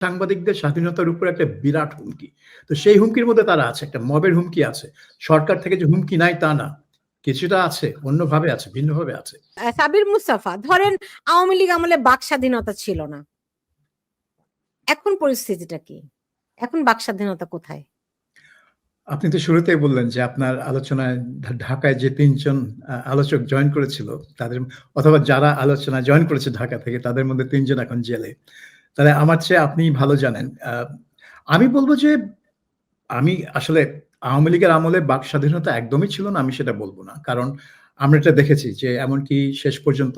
সাংবাদিকদের স্বাধীনতার উপর একটা বিরাট হুমকি। তো সেই হুমকির মধ্যে তারা আছে একটা মবের হুমকি আছে। সরকার থেকে যে হুমকি নাই তা না। কিছুটা আছে অন্যভাবে আছে ভিন্নভাবে আছে। সাবির মুস্তাফা ধরেন আওয়ামী লীগ আমলে বাক স্বাধীনতা ছিল না। এখন পরিস্থিতিটা কি? এখন বাক স্বাধীনতা কোথায়? আপনি তো শুরুতেই বললেন যে আপনার আলোচনায় ঢাকায় যে তিনজন আলোচক জয়েন করেছিল তাদের অথবা যারা আলোচনা জয়েন করেছে ঢাকা থেকে তাদের মধ্যে তিনজন এখন জেলে। তাহলে আমার চেয়ে আপনি ভালো জানেন। আহ, আমি বলব যে আমি আসলে আওয়ামী লীগের আমলে বাক স্বাধীনতা একদমই ছিল না আমি সেটা বলব না। কারণ আমরা এটা দেখেছি যে এমনকি শেষ পর্যন্ত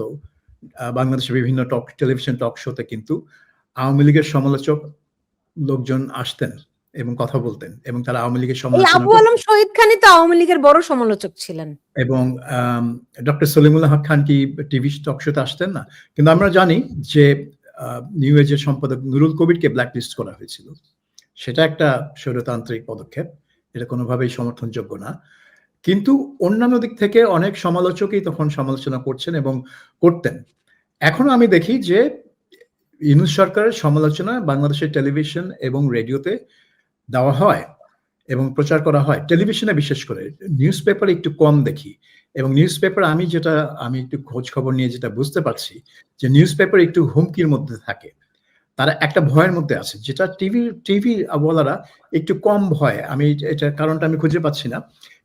বাংলাদেশের বিভিন্ন টক টেলিভিশন টক শোতে কিন্তু আওয়ামী লীগের সমালোচক লোকজন আসতেন এবং কথা বলতেন এবং তারা আওয়ামী লীগের সমালোচনা আবু আলম শহীদ খানই তো আওয়ামী লীগের বড় সমালোচক ছিলেন। এবং ডক্টর সলিমুল্লাহ খান কি টিভি টক শোতে আসতেন না? কিন্তু আমরা জানি যে নিউ এজের সম্পাদক নুরুল কবিরকে ব্ল্যাকলিস্ট করা হয়েছিল। সেটা একটা স্বৈরতান্ত্রিক পদক্ষেপ, এটা কোনোভাবেই সমর্থনযোগ্য না। কিন্তু অন্যান্য দিক থেকে অনেক সমালোচকই তখন সমালোচনা করছেন এবং করতেন। এখনও আমি দেখি যে ইউনুস সরকারের সমালোচনা বাংলাদেশের টেলিভিশন এবং রেডিওতে দেওয়া হয় এবং প্রচার করা হয়। টেলিভিশনে বিশেষ করে নিউজ পেপারে একটু কম দেখি। এবং নিউজ পেপার আমি যেটা, আমি একটু খোঁজ খবর নিয়ে যেটা বুঝতে পারছি যে নিউজ পেপার একটু হুমকির মধ্যে থাকে। তারা একটা ভয়ের মধ্যে আছে, যেটা টিভি টিভি বলারা একটু কম ভয়। আমি এটা কারণটা আমি খুঁজে পাচ্ছি না।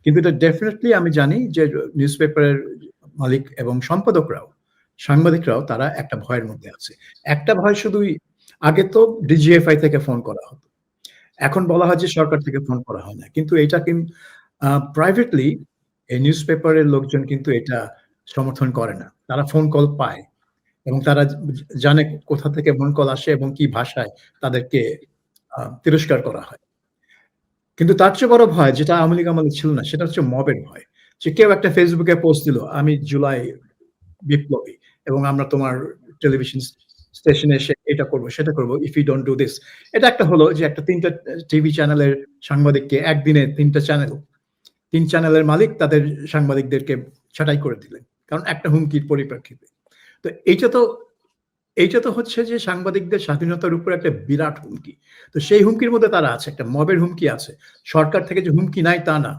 কিন্তু এটা ডেফিনেটলি আমি জানি যে নিউজ পেপারের মালিক এবং সম্পাদকরাও, সাংবাদিকরাও তারা একটা ভয়ের মধ্যে আছে। একটা ভয় শুধুই আগে তো ডিজিএফআই থেকে ফোন করা হতো। এখন বলা হয় যে সরকার থেকে ফোন করা হয় না। কিন্তু এটা কিন্তু প্রাইভেটলি এই নিউজ পেপারের লোকজন কিন্তু এটা সমর্থন করে না। তারা ফোন কল পায় এবং তারা জানে কোথা থেকে ফোন কল আসে এবং কি ভাষায় তাদেরকে তিরস্কার করা হয়। কিন্তু তার চেয়ে বড় ভয় যেটা আওয়ামী লীগ আমলে ছিল না, সেটা হচ্ছে মবের ভয়। যে কেউ একটা ফেসবুকে পোস্ট দিল, আমি জুলাই বিপ্লবী এবং আমরা তোমার টেলিভিশন স্টেশনে এসে এটা করব, সেটা করব if you don't do this এটা একটা হলো যে একটা তিনটা টিভি চ্যানেলের সাংবাদিককে একদিনে তিনটা চ্যানেল তিন চ্যানেলের মালিক তাদের সাংবাদিকদেরকে ছাঁটাই করে দিলেন, কারণ একটা হুমকির পরিপ্রেক্ষিতে। তো এইটা তো এইটা তো হচ্ছে যে সাংবাদিকদের স্বাধীনতার উপর একটা বিরাট হুমকি। তো সেই হুমকির মধ্যে তারা আছে, একটা মবের হুমকি আছে। সরকার থেকে যে হুমকি নাই তা না,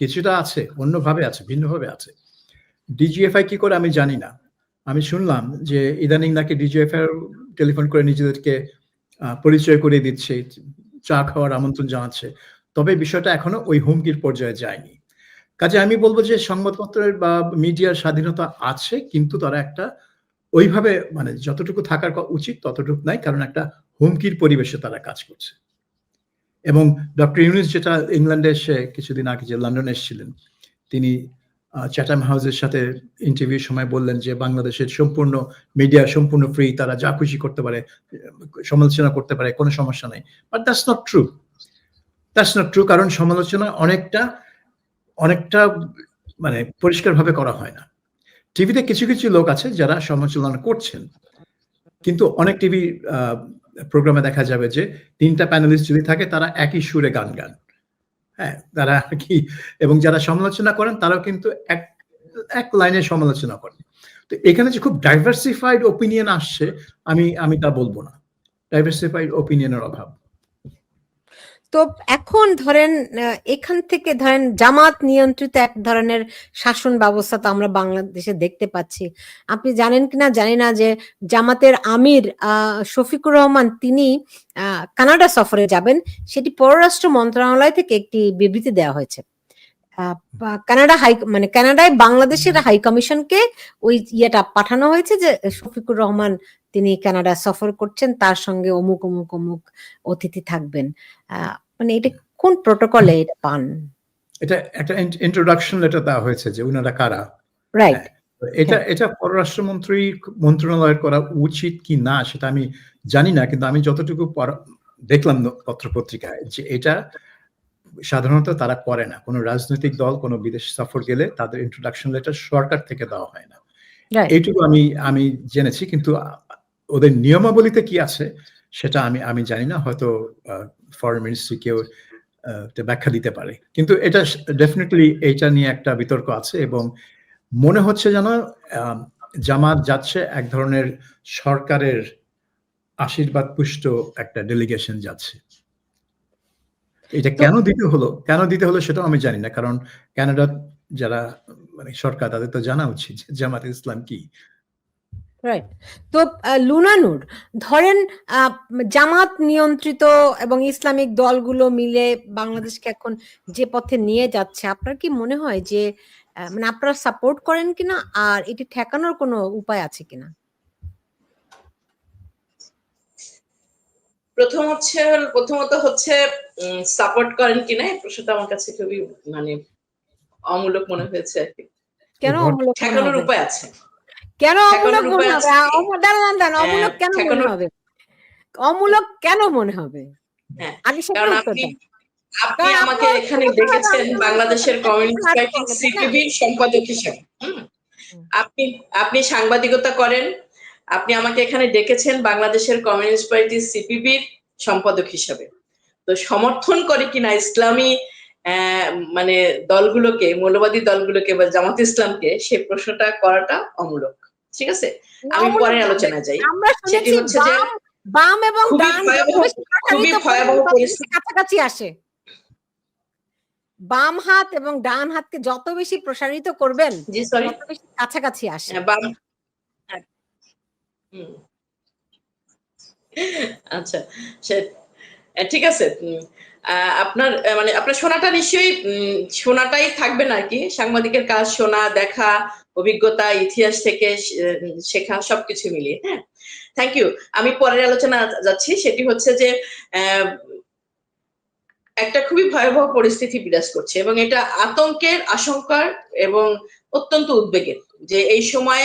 কিছুটা আছে, অন্যভাবে আছে, ভিন্নভাবে আছে। ডিজিএফআই কি করে আমি জানি না। আমি শুনলাম যে ইদানিং নাকি ডিজিএফআই টেলিফোন করে নিজেদেরকে পরিচয় করে দিচ্ছে, চা খাওয়ার আমন্ত্রণ জানাচ্ছে। তবে বিষয়টা এখনও ওই হুমকির পর্যায়ে যায়নি। কাজে আমি বলব যে সংবাদপত্রের বা মিডিয়ার স্বাধীনতা আছে, কিন্তু তারা একটা ওইভাবে মানে যতটুকু থাকার উচিত ততটুকু নাই, কারণ একটা হুমকির পরিবেশে তারা কাজ করছে। এবং ডক্টর ইউনুস যেটা ইংল্যান্ডে এসে কিছুদিন আগে যে লন্ডনে এসেছিলেন, তিনি চ্যাটাম হাউসের সাথে ইন্টারভিউ সময় বললেন যে বাংলাদেশের সম্পূর্ণ মিডিয়া সম্পূর্ণ ফ্রি তারা যা খুশি করতে পারে সমালোচনা করতে পারে, কোনো সমস্যা নেই। But that's not true that's not true কারণ সমালোচনা অনেকটা অনেকটা মানে পরিষ্কারভাবে করা হয় না। টিভিতে কিছু কিছু লোক আছে যারা সমালোচনা করছেন। কিন্তু অনেক টিভি প্রোগ্রামে দেখা যাবে যে তিনটা প্যানেলিস্ট যদি থাকে, তারা একই সুরে গান গান। হ্যাঁ তারা কি, এবং যারা সমালোচনা করেন, তারাও কিন্তু এক এক লাইনে সমালোচনা করেন। তো এখানে যে খুব ডাইভার্সিফাইড ওপিনিয়ন আসছে, আমি আমি তা বলব না। ডাইভার্সিফাইড ওপিনিয়নের অভাব। তো এখন ধরেন এখান থেকে ধরেন জামাত নিয়ন্ত্রিত এক ধরনের শাসন ব্যবস্থা তো আমরা বাংলাদেশে দেখতে পাচ্ছি। আপনি জানেন কিনা জানি না যে জামাতের আমির শফিকুর রহমান তিনি কানাডা সফরে যাবেন। সেটি পররাষ্ট্র মন্ত্রণালয় থেকে একটি বিবৃতি দেওয়া হয়েছে। কানাডা হাই মানে কানাডায় বাংলাদেশের হাই কমিশনকে ওই ইয়েটা পাঠানো হয়েছে যে শফিকুর রহমান তিনি কানাডা সফর করছেন তার সঙ্গে অমুক অমুক অমুক অতিথি থাকবেন। মানে এটা কোন প্রোটোকলে এটা পান? এটা একটা ইন্ট্রোডাকশন লেটার দেওয়া হয়েছে যে উনারা কারা। রাইট তো এটা এটা পররাষ্ট্রমন্ত্রী মন্ত্রণালয়ের করা উচিত কি না সেটা আমি জানি না কিন্তু আমি যতটুকু দেখলাম পত্রপত্রিকায় যে এটা সাধারণত তারা করে না। কোনো রাজনৈতিক দল কোনো বিদেশ সফর গেলে তাদের ইন্ট্রোডাকশন লেটার সরকার থেকে দেওয়া হয় না। এইটুকু আমি আমি জেনেছি কিন্তু ওদের নিয়মাবলীতে কি আছে সেটা আমি আমি জানি না হয়তো ফরেন মিনিস্ট্রি কেউ ব্যাখ্যা দিতে পারে। কিন্তু এটা ডেফিনেটলি এইটা নিয়ে একটা বিতর্ক আছে এবং মনে হচ্ছে যেন জামাত যাচ্ছে এক ধরনের সরকারের আশীর্বাদ পুষ্ট একটা ডেলিগেশন যাচ্ছে। এটা কেন দিতে হলো কেন দিতে হলো সেটাও আমি জানি না কারণ কানাডার যারা মানে সরকার তাদের তো জানা উচিত জামাত ইসলাম কি। রাইট তো লুনানুর ধরেন আহ, জামাত নিয়ন্ত্রিত এবং ইসলামিক দলগুলো মিলে বাংলাদেশকে এখন যে পথে নিয়ে যাচ্ছে আপনার কি মনে হয় যে মানে আপনারা সাপোর্ট করেন কিনা আর এটি ঠেকানোর কোনো উপায় আছে কিনা? প্রথম হচ্ছে প্রথমত হচ্ছে সাপোর্ট করেন কিনা এই প্রশ্নটা আমার কাছে খুবই মানে অমূলক মনে হয়েছে আর কি। কেন মনে ঠেকানোর উপায় আছে। কেন অমূলক মনে হবে? দাঁড়ান, দাঁড়ান, দাঁড়ান, অমূলক হ্যাঁ, কেন মনে হবে? অমূলক কেন মনে হবে? হ্যাঁ, আগে সেটা কারণ আপনি আপনি আমাকে এখানে দেখেছেন বাংলাদেশের কমিউনিস্ট পার্টি সিটিভির সম্পাদক হিসেবে। আপনি আপনি সাংবাদিকতা করেন। আপনি আমাকে এখানে ডেকেছেন বাংলাদেশের কমিউনিস্ট পার্টি সিপিবির সম্পাদক হিসেবে। তো সমর্থন করে কিনা ইসলামী আহ, মানে দলগুলোকে মৌলবাদী দলগুলোকে বা জামাত ইসলামকে সে প্রশ্নটা করাটা অমূলক। ঠিক আছে? আমি অমূলক পরে না। যাই। সেটি হচ্ছে যে বাম এবং খুবই ডান ভয়াবহ- খুবই পরিস্থিতি। কাছাকাছি আসে। বাম হাত এবং ডান হাতকে যত বেশি প্রসারিত করবেন জি সরি তত বেশি কাছাকাছি আসে। হ্যাঁ, বাম হ্যাঁ। আচ্ছা সে ঠিক আছে। আপনার মানে আপনার শোনাটা নিশ্চয়ই শোনাটাই থাকবেন আর কি। সাংবাদিকের কাজ, শোনা, দেখা, অভিজ্ঞতা, ইতিহাস থেকে শেখা, সবকিছু মিলিয়ে হ্যাঁ? থ্যাংক ইউ আমি পরের আলোচনা যাচ্ছি। সেটি হচ্ছে যে একটা খুবই ভয়াবহ পরিস্থিতি বিরাজ করছে এবং এটা আতঙ্কের আশঙ্কার এবং অত্যন্ত উদ্বেগের যে এই সময়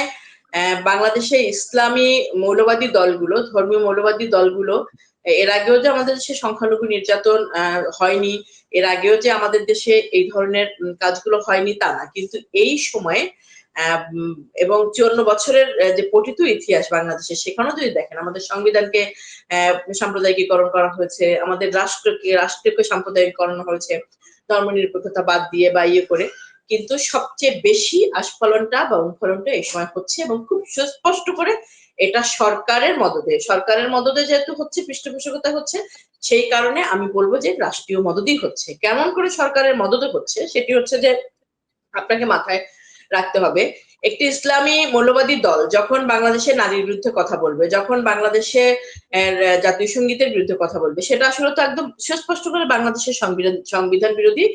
বাংলাদেশে ইসলামী মৌলবাদী দলগুলো, ধর্মীয় মৌলবাদী দলগুলো এর আগেও যে আমাদের দেশে সংখ্যালঘু নির্যাতন হয়নি, এর আগেও যে আমাদের দেশে এই ধরনের কাজগুলো হয়নি তা না। কিন্তু এই সময়ে এবং চুয়ান্ন বছরের যে পঠিত ইতিহাস বাংলাদেশে, সেখানেও যদি দেখেন, আমাদের সংবিধানকে সাম্প্রদায়িকীকরণ করা হয়েছে, আমাদের রাষ্ট্রকে রাষ্ট্রকে সাম্প্রদায়িকরণ হয়েছে, ধর্মনিরপেক্ষতা বাদ দিয়ে বা ইয়ে করে কিন্তু সবচেয়ে বেশি আস্ফলনটা বা অনুফলনটা এই সময় হচ্ছে এবং খুব সুস্পষ্ট করে এটা সরকারের মদদে। সরকারের মদদে যেহেতু হচ্ছে, পৃষ্ঠপোষকতা হচ্ছে, সেই কারণে আমি বলব যে রাষ্ট্রীয় মদতই হচ্ছে। কেমন করে সরকারের মদতে হচ্ছে, সেটি হচ্ছে যে আপনাকে মাথায় রাখতে হবে, একটি ইসলামী মৌলবাদী দল যখন বাংলাদেশে নারীর বিরুদ্ধে কথা বলবে, যখন বাংলাদেশে জাতীয় সঙ্গীতের বিরুদ্ধে কথা বলবে, সেটা আসলে তো একদম সুস্পষ্ট করে বাংলাদেশের সংবিধান সংবিধান বিরোধী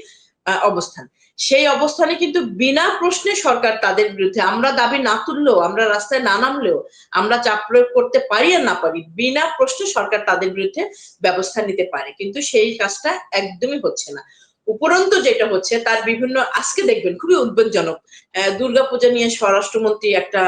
অবস্থান। সেই অবস্থানে কিন্তু বিনা প্রশ্নে সরকার তাদের বিরুদ্ধে, আমরা দাবি না তুললেও, আমরা রাস্তায় না নামলেও, আমরা চাপ প্রয়োগ করতে পারি আর না পারি, বিনা প্রশ্নে সরকার তাদের বিরুদ্ধে ব্যবস্থা নিতে পারে। কিন্তু সেই কাজটা একদমই হচ্ছে না। উপরন্তু যেটা হচ্ছে, তার বিভিন্ন, আজকে দেখবেন খুবই উদ্বেগজনক দুর্গাপূজা নিয়ে স্বরাষ্ট্রমন্ত্রী একটা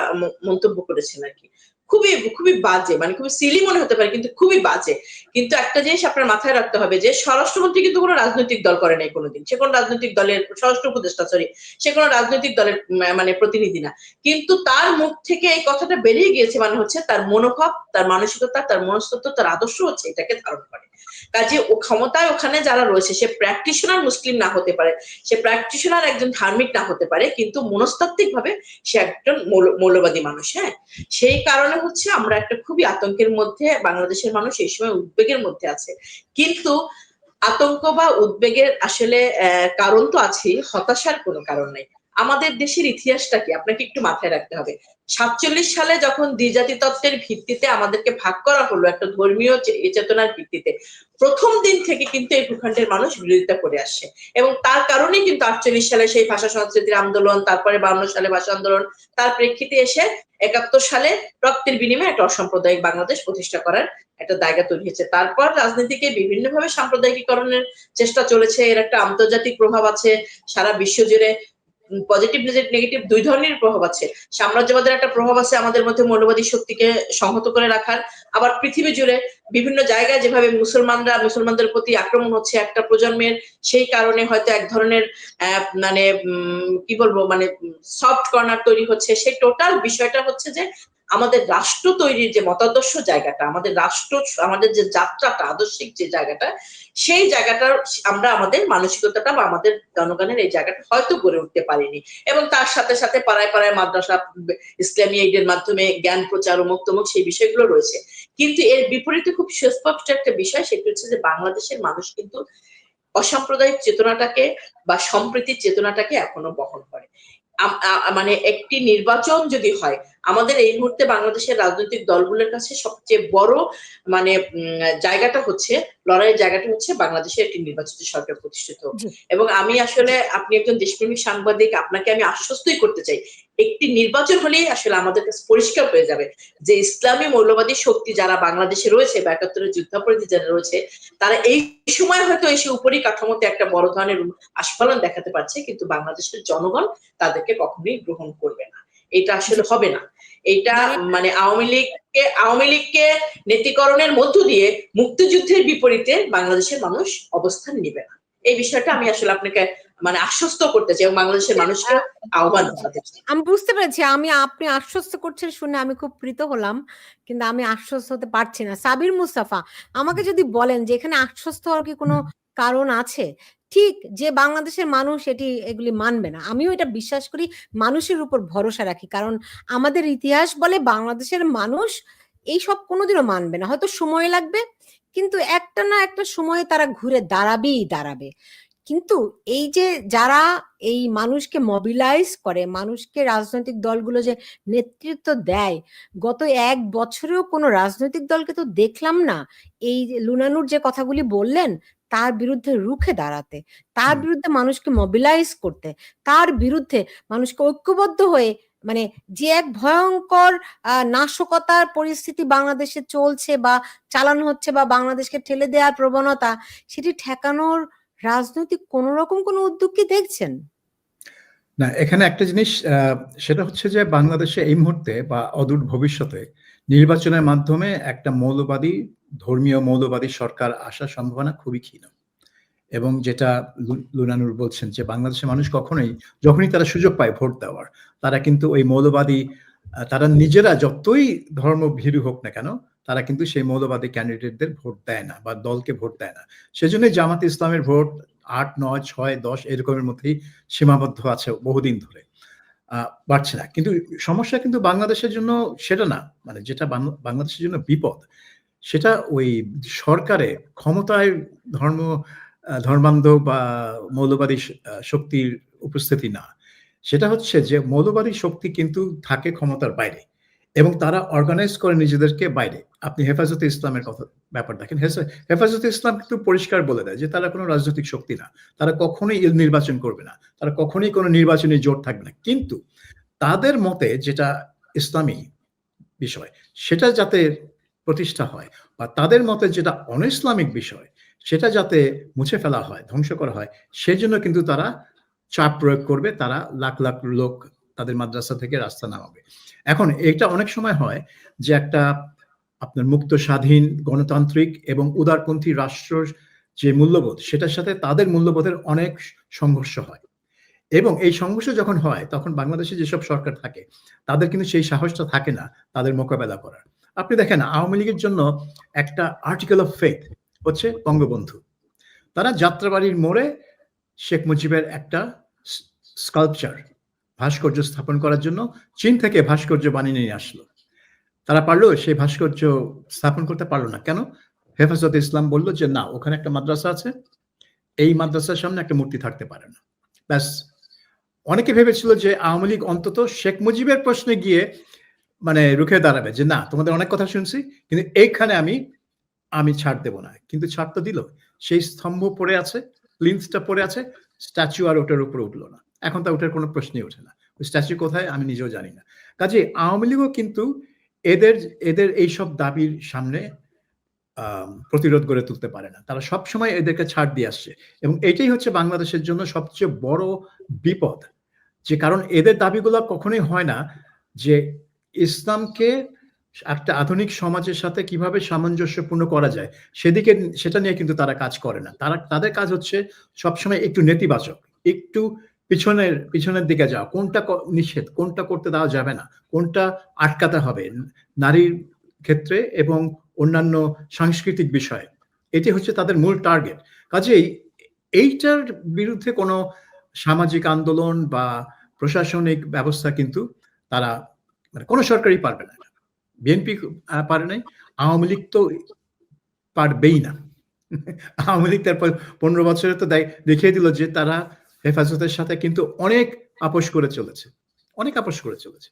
মন্তব্য করেছেন আর কি। খুবই খুবই বাজে মানে খুবই সিলি মনে হতে পারে, কিন্তু খুবই বাজে। কিন্তু একটা জিনিস আপনার মাথায় রাখতে হবে যে, স্বরাষ্ট্রমন্ত্রী কিন্তু কোনো রাজনৈতিক দল করে নাই কোনোদিন। সে কোনো রাজনৈতিক দলের স্বরাষ্ট্র উপদেষ্টা সরি সে কোনো রাজনৈতিক দলের মানে প্রতিনিধি না। কিন্তু তার মুখ থেকে এই কথাটা বেরিয়ে গিয়েছে মানে হচ্ছে তার মনোভাব, তার মানসিকতা, তার মনস্তত্ব তার আদর্শ হচ্ছে এটাকে ধারণ করে। কাজে ও ক্ষমতায় ওখানে যারা রয়েছে, সে প্র্যাকটিশনার মুসলিম না হতে পারে, সে প্র্যাকটিশনার একজন ধার্মিক না হতে পারে, কিন্তু মনস্তাত্ত্বিক ভাবে সে একজন মৌল- মৌলবাদী মানুষ হ্যাঁ? সেই কারণে হচ্ছে আমরা একটা খুবই আতঙ্কের মধ্যে বাংলাদেশের মানুষ এই সময় উদ্বেগের মধ্যে আছে। কিন্তু আতঙ্ক বা উদ্বেগের আসলে কারণ তো আছেই, হতাশার কোনো কারণ নেই। আমাদের দেশের ইতিহাসটা কি? আপনাকে একটু মাথায় রাখতে হবে। সাতচল্লিশ সালে যখন দ্বিজাতি তত্ত্বের ভিত্তিতে আমাদেরকে ভাগ করা হলো একটা ধর্মীয় চেতনার ভিত্তিতে, প্রথম দিন থেকে কিন্তু এই ভূখণ্ডের মানুষ বিরোধিতা করে আসছে। এবং তার কারণেই কিন্তু আটচল্লিশ সালে সেই ভাষা সংস্কৃতির আন্দোলন, তারপরে বান্ন সালে ভাষা আন্দোলন, তার প্রেক্ষিতে এসে একাত্তর সালে রক্তের বিনিময়ে একটা অসাম্প্রদায়িক বাংলাদেশ প্রতিষ্ঠা করার একটা জায়গা তৈরি হয়েছে। তারপর রাজনীতিকে বিভিন্নভাবে সাম্প্রদায়িকীকরণের চেষ্টা চলেছে, এর একটা আন্তর্জাতিক প্রভাব আছে, সারা বিশ্ব জুড়ে পজিটিভ নেগেটিভ দুই ধরনের প্রভাব আছে। সাম্রাজ্যবাদের একটা প্রভাব আছে আমাদের মধ্যে মৌলবাদী শক্তিকে সংহত করে রাখার। আবার পৃথিবী জুড়ে বিভিন্ন জায়গায় যেভাবে মুসলমানরা মুসলমানদের প্রতি আক্রমণ হচ্ছে একটা প্রজন্মের, সেই কারণে হয়তো এক ধরনের মানে কি বলব মানে সফট কর্নার তৈরি হচ্ছে। সেই টোটাল বিষয়টা হচ্ছে যে, আমাদের রাষ্ট্র তৈরির যে মতাদর্শ জায়গাটা, আমাদের রাষ্ট্র, আমাদের যে যাত্রাটা, আদর্শিক যে জায়গাটা, সেই জায়গাটার আমরা আমাদের মানসিকতাটা বা আমাদের জনগণের এই জায়গাটা হয়তো গড়ে উঠতে পারিনি। এবং তার সাথে সাথে পাড়ায় পাড়ায় মাদ্রাসা, ইসলামী এইডের মাধ্যমে জ্ঞান প্রচার অমুক তমুক সেই বিষয়গুলো রয়েছে। কিন্তু এর বিপরীতে খুব সুস্পষ্ট একটা বিষয় সেটি হচ্ছে যে বাংলাদেশের মানুষ কিন্তু অসাম্প্রদায়িক চেতনাটাকে বা সম্প্রীতির চেতনাটাকে এখনও বহন করে। মানে একটি নির্বাচন যদি হয় আমাদের এই মুহূর্তে বাংলাদেশের রাজনৈতিক দলগুলোর কাছে সবচেয়ে বড় মানে জায়গাটা হচ্ছে লড়াইয়ের জায়গাটা হচ্ছে বাংলাদেশের একটি নির্বাচিত সরকার প্রতিষ্ঠিত। এবং আমি আসলে আপনি একজন দেশপ্রেমিক সাংবাদিক আপনাকে আমি আশ্বস্তই করতে চাই একটি নির্বাচন হলেই আসলে আমাদের কাছে পরিষ্কার হয়ে যাবে যে ইসলামী মৌলবাদী শক্তি যারা বাংলাদেশে রয়েছে বা একাত্তরের যুদ্ধাপরাধী যারা রয়েছে, তারা এই সময় হয়তো এসে উপরই কাঠামোতে একটা বড় ধরনের আস্ফালন দেখাতে পারছে, কিন্তু বাংলাদেশের জনগণ তাদেরকে কখনোই গ্রহণ করবে না। এটা আসলে হবে না। এটা মানে আওয়ামী লীগকে আওয়ামী লীগকে নেতিকরণের মধ্য দিয়ে মুক্তিযুদ্ধের বিপরীতে বাংলাদেশের মানুষ অবস্থান নিবে না। এই বিষয়টা আমি আসলে আপনাকে মানে আশ্বস্ত করতে চাই এবং বাংলাদেশের মানুষকে আহ্বান জানাতে চাই। আমি বুঝতে পেরেছি আমি আপনি আশ্বস্ত করছেন শুনে আমি খুব প্রীত হলাম কিন্তু আমি আশ্বস্ত হতে পারছি না। সাবির মুস্তাফা আমাকে যদি বলেন যে এখানে আশ্বস্ত হওয়ার কি কোনো কারণ আছে? ঠিক যে বাংলাদেশের মানুষ এটি এগুলি মানবে না। আমিও এটা বিশ্বাস করি মানুষের উপর ভরসা রাখি। কারণ আমাদের ইতিহাস বলে বাংলাদেশের মানুষ এই সব কোনোদিনও মানবে না। হয়তো সময় লাগবে কিন্তু একটা না একটা সময়ে তারা ঘুরে দাঁড়াবেই দাঁড়াবে। কিন্তু এই যে যারা এই মানুষকে মবিলাইজ করে মানুষকে রাজনৈতিক দলগুলো যে নেতৃত্ব দেয় গত এক বছরেও কোনো রাজনৈতিক দলকে তো দেখলাম না। এই যে লুনানুর যে কথাগুলি বললেন তার বিরুদ্ধে রুখে দাঁড়াতে তার বিরুদ্ধে মানুষকে মবিলাইজ করতে তার বিরুদ্ধে মানুষকে ঐক্যবদ্ধ হয়ে মানে যে এক ভয়ঙ্কর নাশকতার পরিস্থিতি বাংলাদেশে চলছে বা চালানো হচ্ছে বা বাংলাদেশকে ঠেলে দেওয়ার প্রবণতা সেটি ঠেকানোর রাজনৈতিক কোন রকম কোন উদ্যোগ কি দেখছেন? না, এখানে একটা জিনিস সেটা হচ্ছে যে বাংলাদেশে এই মুহূর্তে বা অদূর ভবিষ্যতে নির্বাচনের মাধ্যমে একটা মৌলবাদী, ধর্মীয় মৌলবাদী সরকার আসার সম্ভাবনা খুবই ক্ষীণ। এবং যেটা লুনানুর বলছেন যে বাংলাদেশের মানুষ কখনোই, যখনই তারা সুযোগ পায় ভোট দেওয়ার, তারা কিন্তু ওই মৌলবাদী তারা নিজেরা যতই ধর্ম ভীরু হোক না কেন তারা কিন্তু সেই মৌলবাদী ক্যান্ডিডেটদের ভোট দেয় না বা দলকে ভোট দেয় না। সেজন্য জামাত ইসলামের ভোট আট, নয়, ছয়, দশ এরকমের মধ্যেই সীমাবদ্ধ আছে বহুদিন ধরে। বাড়ছে না। কিন্তু সমস্যা কিন্তু বাংলাদেশের জন্য সেটা না। মানে যেটা বাংলাদেশের জন্য বিপদ, সেটা ওই সরকারে ক্ষমতায় ধর্ম ধর্মান্ধ বা মৌলবাদী শক্তির উপস্থিতি না। সেটা হচ্ছে যে মৌলবাদী শক্তি কিন্তু থাকে ক্ষমতার বাইরে। এবং তারা অর্গানাইজ করে নিজেদেরকে বাইরে। আপনি হেফাজতে ইসলামের কথা, ব্যাপার দেখেন। হেফা- হেফাজতে ইসলাম কিন্তু পরিষ্কার বলে দেয় যে তারা কোনো রাজনৈতিক শক্তি না। তারা কখনোই নির্বাচন করবে না। তারা কখনোই কোনো নির্বাচনী জোট থাকবে না। কিন্তু তাদের মতে যেটা ইসলামী বিষয়, সেটা যাতে প্রতিষ্ঠা হয় বা তাদের মতে যেটা অন ইসলামিক বিষয়, সেটা যাতে মুছে ফেলা হয়, ধ্বংস করা হয় সেজন্য কিন্তু তারা চাপ প্রয়োগ করবে। তারা লাখ লাখ লোক তাদের মাদ্রাসা থেকে রাস্তা নামাবে। এখন এটা অনেক সময় হয় যে একটা আপনার মুক্ত, স্বাধীন, গণতান্ত্রিক এবং উদারপন্থী রাষ্ট্র যে মূল্যবোধ, সেটার সাথে তাদের মূল্যবোধের অনেক সংঘর্ষ হয়। এবং এই সংঘর্ষ যখন হয়, তখন বাংলাদেশে যেসব সরকার থাকে, তাদের কিন্তু সেই সাহসটা থাকে না তাদের মোকাবেলা করার। আপনি দেখেন, আওয়ামী লীগের জন্য একটা আর্টিকেল অফ ফেথ হচ্ছে বঙ্গবন্ধু। তারা যাত্রাবাড়ির মোড়ে শেখ মুজিবের একটা স্কাল্পচার ভাস্কর্য স্থাপন করার জন্য চীন থেকে ভাস্কর্য বানিয়ে নিয়ে আসলো। তারা পারল, সেই ভাস্কর্য স্থাপন করতে পারল না। কেন? হেফাজত ইসলাম বলল যে, না, ওখানে একটা মাদ্রাসা আছে। এই মাদ্রাসার সামনে একটা মূর্তি থাকতে পারে না। ব্যাস। অনেকে ভেবেছিল যে, আওয়ামী লীগ অন্তত শেখ মুজিবের প্রশ্নে গিয়ে মানে রুখে দাঁড়াবে যে, না, তোমাদের অনেক কথা শুনছি, কিন্তু এইখানে আমি আমি ছাড় দেব না। কিন্তু ছাড় তো দিল। সেই স্তম্ভ পড়ে আছে প্লিন্সটা পড়ে আছে, স্ট্যাচু আর ওটার উপরে উঠল না। এখন তা ওটার কোনো প্রশ্নই ওঠে না। ওই স্ট্যাচু কোথায় আমি নিজেও জানি না। কাজে আওয়ামী লীগও কিন্তু এদের এদের এইসব দাবির সামনে প্রতিরোধ গড়ে তুলতে পারে না। তারা সব সময় এদেরকে ছাড় দিয়ে আসছে। এবং এটাই হচ্ছে বাংলাদেশের জন্য সবচেয়ে বড় বিপদ। যে কারণ এদের দাবিগুলো কখনোই হয় না যে ইসলামকে একটা আধুনিক সমাজের সাথে কীভাবে সামঞ্জস্যপূর্ণ করা যায়, সেদিকে, সেটা নিয়ে কিন্তু তারা কাজ করে না। তারা, তাদের কাজ হচ্ছে সবসময় একটু নেতিবাচক, একটু পিছনের পিছনের দিকে যাওয়া কোনটা নিষেধ, কোনটা করতে দেওয়া যাবে না, কোনটা আটকাতে হবে নারীর ক্ষেত্রে এবং অন্যান্য সাংস্কৃতিক বিষয়ে। এটি হচ্ছে তাদের মূল টার্গেট কাজেই এইটার বিরুদ্ধে কোনো সামাজিক আন্দোলন বা প্রশাসনিক ব্যবস্থা কিন্তু তারা মানে কোনো সরকারই পারবে না। বিএনপি পারে নাই, আওয়ামী লীগ তো পারবেই না। আওয়ামী লীগ তারপর পনেরো বছরে তো দেখ- দেখিয়ে দিল যে তারা হেফাজতের সাথে কিন্তু অনেক আপোষ করে চলেছে। অনেক আপোষ করে চলেছে।